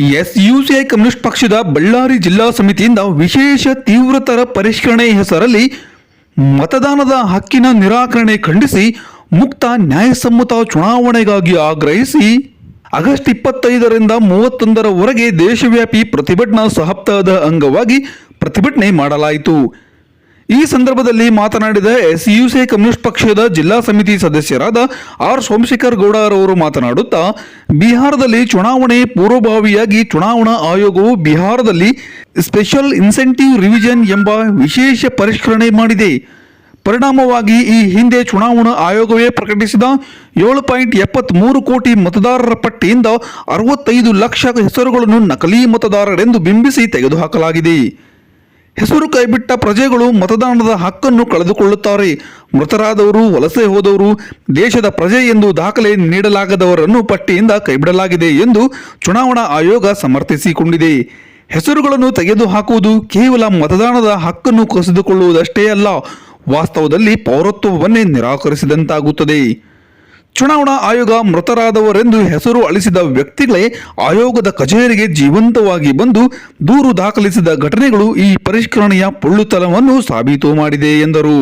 SUCI communist ಪಕ್ಷದ ಬಳ್ಳಾರಿ ಜಿಲ್ಲಾ ಸಮಿತಿಯಿಂದ ವಿಶೇಷ ತೀವ್ರತರ ಪರಿಷ್ಕರಣೆ ಹೆಸರಲ್ಲಿ ಮತದಾನದ ಹಕ್ಕಿನ ನಿರಾಕರಣೆ ಖಂಡಿಸಿ ಮುಕ್ತ ನ್ಯಾಯಸಮ್ಮತ ಚುನಾವಣೆಗಾಗಿ ಆಗ್ರಹಿಸಿ ಆಗಸ್ಟ್ ಇಪ್ಪತ್ತೈದರಿಂದ ಮೂವತ್ತೊಂದರವರೆಗೆ ದೇಶವ್ಯಾಪಿ ಪ್ರತಿಭಟನಾ ಸಪ್ತಾಹದ ಅಂಗವಾಗಿ ಪ್ರತಿಭಟನೆ ಮಾಡಲಾಯಿತು. ಈ ಸಂದರ್ಭದಲ್ಲಿ ಮಾತನಾಡಿದ ಎಸ್ಯುಸಿ ಕಮ್ಯುನಿಸ್ಟ್ ಪಕ್ಷದ ಜಿಲ್ಲಾ ಸಮಿತಿ ಸದಸ್ಯರಾದ ಆರ್ ಸೋಮಶೇಖರ್ ಗೌಡರವರು ಮಾತನಾಡುತ್ತಾ, ಬಿಹಾರದಲ್ಲಿ ಚುನಾವಣೆ ಪೂರ್ವಭಾವಿಯಾಗಿ ಚುನಾವಣಾ ಆಯೋಗವು ಬಿಹಾರದಲ್ಲಿ ಸ್ಪೆಷಲ್ ಇನ್ಸೆಂಟಿವ್ ರಿವಿಷನ್ ಎಂಬ ವಿಶೇಷ ಪರಿಷ್ಕರಣೆ ಮಾಡಿದೆ. ಪರಿಣಾಮವಾಗಿ ಈ ಹಿಂದೆ ಚುನಾವಣಾ ಆಯೋಗವೇ ಪ್ರಕಟಿಸಿದ ಏಳು ಪಾಯಿಂಟ್ ಎಪ್ಪತ್ತ್ಮೂರು ಕೋಟಿ ಮತದಾರರ ಪಟ್ಟಿಯಿಂದ ಅರವತ್ತೈದು ಲಕ್ಷ ಹೆಸರುಗಳನ್ನು ನಕಲಿ ಮತದಾರರೆಂದು ಬಿಂಬಿಸಿ ತೆಗೆದುಹಾಕಲಾಗಿದೆ. ಹೆಸರು ಕೈಬಿಟ್ಟ ಪ್ರಜೆಗಳು ಮತದಾನದ ಹಕ್ಕನ್ನು ಕಳೆದುಕೊಳ್ಳುತ್ತಾರೆ. ಮೃತರಾದವರು ವಲಸೆ ಹೋದವರು ದೇಶದ ಪ್ರಜೆ ಎಂದು ದಾಖಲೆ ನೀಡಲಾಗದವರನ್ನು ಪಟ್ಟಿಯಿಂದ ಕೈಬಿಡಲಾಗಿದೆ ಎಂದು ಚುನಾವಣಾ ಆಯೋಗ ಸಮರ್ಥಿಸಿಕೊಂಡಿದೆ. ಹೆಸರುಗಳನ್ನು ತೆಗೆದುಹಾಕುವುದು ಕೇವಲ ಮತದಾನದ ಹಕ್ಕನ್ನು ಕಸಿದುಕೊಳ್ಳುವುದಷ್ಟೇ ಅಲ್ಲ, ವಾಸ್ತವದಲ್ಲಿ ಪೌರತ್ವವನ್ನೇ ನಿರಾಕರಿಸಿದಂತಾಗುತ್ತದೆ. ಚುನಾವಣಾ ಆಯೋಗ ಮೃತರಾದವರೆಂದು ಹೆಸರು ಅಳಿಸಿದ ವ್ಯಕ್ತಿಗಳೇ ಆಯೋಗದ ಕಚೇರಿಗೆ ಜೀವಂತವಾಗಿ ಬಂದು ದೂರು ದಾಖಲಿಸಿದ ಘಟನೆಗಳು ಈ ಪರಿಷ್ಕರಣೆಯ ಪುಳ್ಳುತನವನ್ನು ಸಾಬೀತು ಮಾಡಿದೆ ಎಂದರು.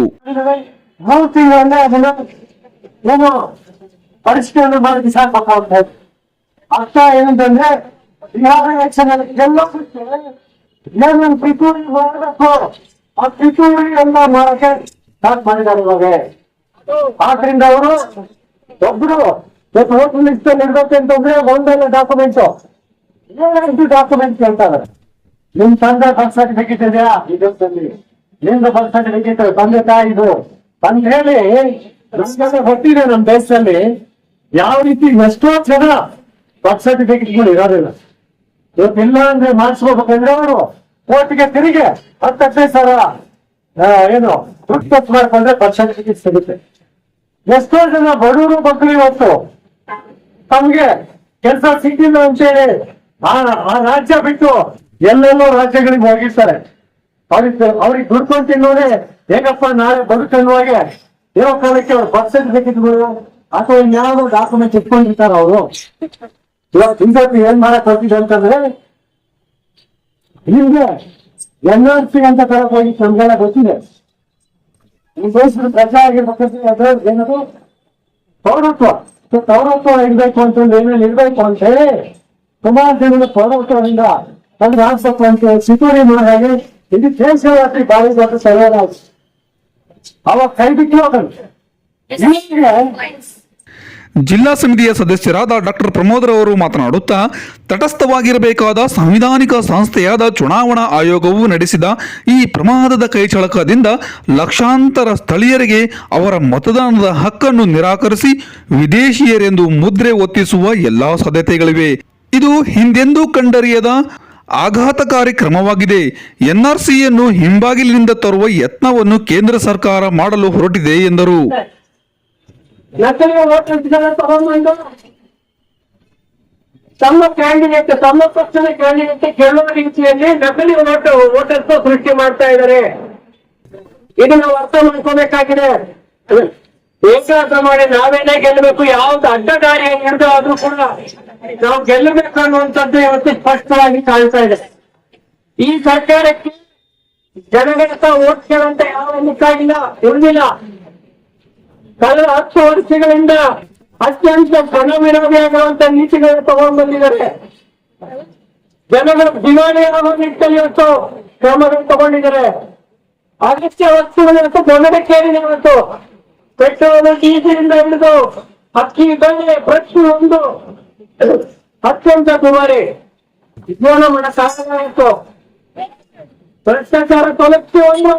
ಆದ್ರಿಂದ ಅವರು ಒಬ್ರು ಇವತ್ತು ವೋಟ್ ಲಿಸ್ಟ್ ಅಲ್ಲಿ ಇರ್ಬೇಕು ಅಂತಂದ್ರೆ ಒಂದಲ್ಲ ಡಾಕ್ಯುಮೆಂಟ್ ಏನೆಂಟು ಡಾಕ್ಯುಮೆಂಟ್ ಕೇಳ್ತಾರೆ ನಿಮ್ ತಂದೆ ಬರ್ತ್ ಸರ್ಟಿಫಿಕೇಟ್ ಇದೆಯಾ ಇದರಲ್ಲಿ ನಿಮ್ದು ಬರ್ತ್ ಸರ್ಟಿಫಿಕೇಟ್ ತಂದೆ ತಾಯಿ ಇದು ಅಂತ ಹೇಳಿ ನಮ್ಗೆಲ್ಲ ಗೊತ್ತಿದೆ ನಮ್ ದೇಶದಲ್ಲಿ ಯಾವ ರೀತಿ ಎಷ್ಟೋ ಜನ ಬರ್ತ್ ಸರ್ಟಿಫಿಕೇಟ್ಗಳು ಇರೋದಿಲ್ಲ ಇವತ್ತು ಇಲ್ಲ ಅಂದ್ರೆ ಮಾಡಿಸ್ಕೋಬೇಕಂದ್ರೆ ಅವರು ಕೋರ್ಟ್ಗೆ ತಿರುಗಿ ಹತ್ತೈದು ಸಾವಿರ ಏನು ದುಡ್ಡು ಖರ್ಚು ಮಾಡ್ಕೊಂಡ್ರೆ ಬರ್ತ್ ಸರ್ಟಿಫಿಕೇಟ್ ಸಿಗುತ್ತೆ ಎಷ್ಟೋ ಜನ ಬಡವರು ಮಕ್ಕಳು ಇವತ್ತು? ತಮ್ಗೆ ಕೆಲಸ ಸಿಕ್ಕಿಲ್ಲ ಅಂತ ಹೇಳಿ ಆ ರಾಜ್ಯ ಬಿಟ್ಟು ಎಲ್ಲೆಲ್ಲೋ ರಾಜ್ಯಗಳಿಗೆ ಹೋಗಿರ್ತಾರೆ. ಅವ್ರಿಗೆ ಅವ್ರಿಗೆ ದುಡ್ಕೊಂಡು ತಿನ್ನೋದೇ ಹೇಗಪ್ಪ ನಾಳೆ ಬದುಕನ್ನುವಾಗೆ ಇರೋ ಕಾಲಕ್ಕೆ ಅವ್ರು ಬರ್ತ್ ಸರ್ಟಿಫಿಕೇಟ್ಗಳು ಅಥವಾ ಇನ್ಯಾವುದೋ ಡಾಕ್ಯುಮೆಂಟ್ ಇಟ್ಕೊಂಡಿರ್ತಾರ ಅವರು. ಇವಾಗ ಬಿಜೆಪಿ ಏನ್ ಮಾಡಕ್ ಹೋಗಿದೆ ಅಂತಂದ್ರೆ ನಿಮ್ಗೆ ಎನ್ ಆರ್ ಸಿ ಅಂತ ತರಕ್ ಹೋಗಿ ನಮ್ಗೆಲ್ಲ ಗೊತ್ತಿದೆ. ಈ ದೇಶದ ಪ್ರಜೆ ಆಗಿರ್ಬೇಕಂದ್ರೆ ಅದ್ರ ಏನದು ಪೌರತ್ವ ಸೊ ಪೌರತ್ವ ಇರ್ಬೇಕು ಅಂತಂದ್ರೆ ಏನೇನು ಇರ್ಬೇಕು ಅಂತ ಹೇಳಿ ಸುಮಾರು ಜನರ ಪೌರತ್ವದಿಂದ ತಂದು ಹಾಕ್ಬೇಕು ಅಂತ ಹೇಳಿ ಸಿತೂರಿ ಮಾಡಿದಾಗ ಇದು ದೇಶವಾಸಿ ಬಾಳಿ ದೊಡ್ಡ ಸವಾಲ ಅವಾಗ ಕೈ ಬಿಟ್ಟು ಹೋಗಂತೆ ಈಗ ಜಿಲ್ಲಾ ಸಮಿತಿಯ ಸದಸ್ಯರಾದ ಡಾಕ್ಟರ್ ಪ್ರಮೋದ್ರವರು ಮಾತನಾಡುತ್ತಾ, ತಟಸ್ಥವಾಗಿರಬೇಕಾದ ಸಾಂವಿಧಾನಿಕ ಸಂಸ್ಥೆಯಾದ ಚುನಾವಣಾ ಆಯೋಗವು ನಡೆಸಿದ ಈ ಪ್ರಮಾದದ ಕೈಚಳಕದಿಂದ ಲಕ್ಷಾಂತರ ಸ್ಥಳೀಯರಿಗೆ ಅವರ ಮತದಾನದ ಹಕ್ಕನ್ನು ನಿರಾಕರಿಸಿ ವಿದೇಶಿಯರೆಂದು ಮುದ್ರೆ ಒತ್ತಿಸುವ ಎಲ್ಲಾ ಸಾಧ್ಯತೆಗಳಿವೆ. ಇದು ಹಿಂದೆಂದೂ ಕಂಡರಿಯದ ಆಘಾತಕಾರಿ ಕ್ರಮವಾಗಿದೆ. ಎನ್ಆರ್ಸಿಯನ್ನು ಹಿಂಬಾಗಿಲಿನಿಂದ ತರುವ ಯತ್ನವನ್ನು ಕೇಂದ್ರ ಸರ್ಕಾರ ಮಾಡಲು ಹೊರಟಿದೆ ಎಂದರು. ನಕಲಿ ಓಟ್ ಜನ ತಗೊಂಡ್ಬಂದು ತಮ್ಮ ಕ್ಯಾಂಡಿಡೇಟ್ ತಮ್ಮ ಪಕ್ಷದ ಕ್ಯಾಂಡಿಡೇಟ್ ಕೇಳುವ ರೀತಿಯಲ್ಲಿ ನಕಲಿ ಓಟ್ ಓಟರ್ಸ್ ಸೃಷ್ಟಿ ಮಾಡ್ತಾ ಇದ್ದಾರೆ. ಇದು ನಾವು ಅರ್ಥ ಮಾಡ್ಕೋಬೇಕಾಗಿದೆ. ಏಕಾಗ್ರ ಮಾಡಿ ನಾವೇನೇ ಗೆಲ್ಲಬೇಕು, ಯಾವ್ದು ಅಡ್ಡದಾರಿ ಹಿಡಿದು ಆದ್ರೂ ಕೂಡ ನಾವು ಗೆಲ್ಲಬೇಕು ಅನ್ನುವಂಥದ್ದು ಇವತ್ತು ಸ್ಪಷ್ಟವಾಗಿ ಕಾಣ್ತಾ ಇದೆ. ಈ ಸರ್ಕಾರಕ್ಕೆ ಓಟ್ ಕೇಳಂತ ಯಾವ ಇಲ್ಲ ಇರುವುದಿಲ್ಲ. ಕಳೆದ ಹತ್ತು ವರ್ಷಗಳಿಂದ ಅತ್ಯಂತ ಜನವಿರೋಧಿಯಾಗುವಂತ ನೀತಿಗಳನ್ನು ತಗೊಂಡು ಬಂದಿದ್ದಾರೆ ಜನಗಳು ದಿವಾಳಿಯಾಗುವ ನಿಟ್ಟಿನಲ್ಲಿ ಇವತ್ತು ಕ್ರಮಗಳು ತಗೊಂಡಿದ್ದಾರೆ. ಅಗತ್ಯ ವಸ್ತುಗಳನ್ನು ಗಮನ ಕೇಳಿದೆ ಇವತ್ತು ಪೆಟ್ರೋಲ್, ಡೀಸೆಲಿಂದ ಹಿಡಿದು ಅಕ್ಕಿ ಬೆಲೆ ಪ್ರತಿಯೊಂದು ಅತ್ಯಂತ ದುಬಾರಿ. ಜೀವನ ಇತ್ತು ಭ್ರಷ್ಟಾಚಾರ ತೊಲಗಿಸಿ ಒಂದು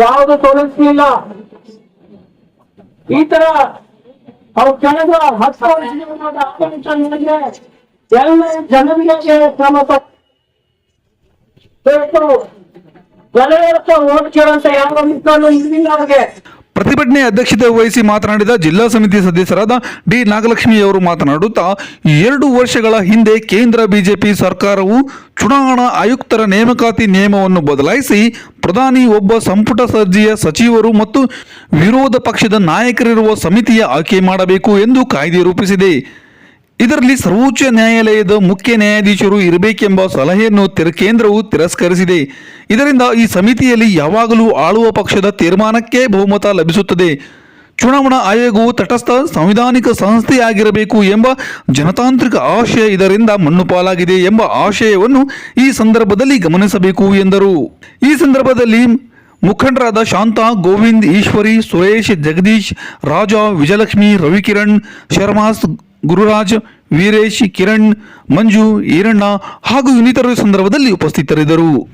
ಯಾವುದು ತೊಲಗಿಸಲಿಲ್ಲ ಈ ತರ ಅವ್ರು ಕಳೆದ ಹತ್ತು ವರ್ಷದ ಆಡಳಿತಗಳಿಗೆ ಎಲ್ಲ ಜನರಿಗೆ ಕ್ರಮ ಪ್ರತಿಭಟನೆ ಅಧ್ಯಕ್ಷತೆ ವಹಿಸಿ ಮಾತನಾಡಿದ ಜಿಲ್ಲಾ ಸಮಿತಿ ಸದಸ್ಯರಾದ ಡಿ ನಾಗಲಕ್ಷ್ಮಿ ಅವರು ಮಾತನಾಡುತ್ತಾ, ಎರಡು ವರ್ಷಗಳ ಹಿಂದೆ ಕೇಂದ್ರ ಬಿಜೆಪಿ ಸರ್ಕಾರವು ಚುನಾವಣಾ ಆಯುಕ್ತರ ನೇಮಕಾತಿ ನಿಯಮವನ್ನು ಬದಲಾಯಿಸಿ ಪ್ರಧಾನಿ ಒಬ್ಬ ಸಂಪುಟ ಸರ್ಜಿಯ ಸಚಿವರು ಮತ್ತು ವಿರೋಧ ಪಕ್ಷದ ನಾಯಕರಿರುವ ಸಮಿತಿಯ ಆಯ್ಕೆ ಮಾಡಬೇಕು ಎಂದು ಕಾಯ್ದೆ ರೂಪಿಸಿದೆ. ಇದರಲ್ಲಿ ಸರ್ವೋಚ್ಚ ನ್ಯಾಯಾಲಯದ ಮುಖ್ಯ ನ್ಯಾಯಾಧೀಶರು ಇರಬೇಕೆಂಬ ಸಲಹೆಯನ್ನು ಕೇಂದ್ರವು ತಿರಸ್ಕರಿಸಿದೆ. ಇದರಿಂದ ಈ ಸಮಿತಿಯಲ್ಲಿ ಯಾವಾಗಲೂ ಆಳುವ ಪಕ್ಷದ ತೀರ್ಮಾನಕ್ಕೆ ಬಹುಮತ ಲಭಿಸುತ್ತದೆ. ಚುನಾವಣಾ ಆಯೋಗವು ತಟಸ್ಥ ಸಂವಿಧಾನಿಕ ಸಂಸ್ಥೆಯಾಗಿರಬೇಕು ಎಂಬ ಜನತಾಂತ್ರಿಕ ಆಶಯ ಇದರಿಂದ ಮಣ್ಣುಪಾಲಾಗಿದೆ ಎಂಬ ಆಶಯವನ್ನು ಈ ಸಂದರ್ಭದಲ್ಲಿ ಗಮನಿಸಬೇಕು ಎಂದರು. ಈ ಸಂದರ್ಭದಲ್ಲಿ ಮುಖಂಡರಾದ ಶಾಂತಾ, ಗೋವಿಂದ್, ಈಶ್ವರಿ, ಸುರೇಶ್, ಜಗದೀಶ್, ರಾಜ, ವಿಜಯಲಕ್ಷ್ಮಿ, ರವಿಕಿರಣ್ ಶರ್ಮಾಸ್ ಗುರುರಾಜ್, ವೀರೇಶ್, ಕಿರಣ್, ಮಂಜು, ಈರಣ್ಣ ಹಾಗೂ ಇನ್ನಿತರರು ಸಂದರ್ಭದಲ್ಲಿ ಉಪಸ್ಥಿತರಿದ್ದರು.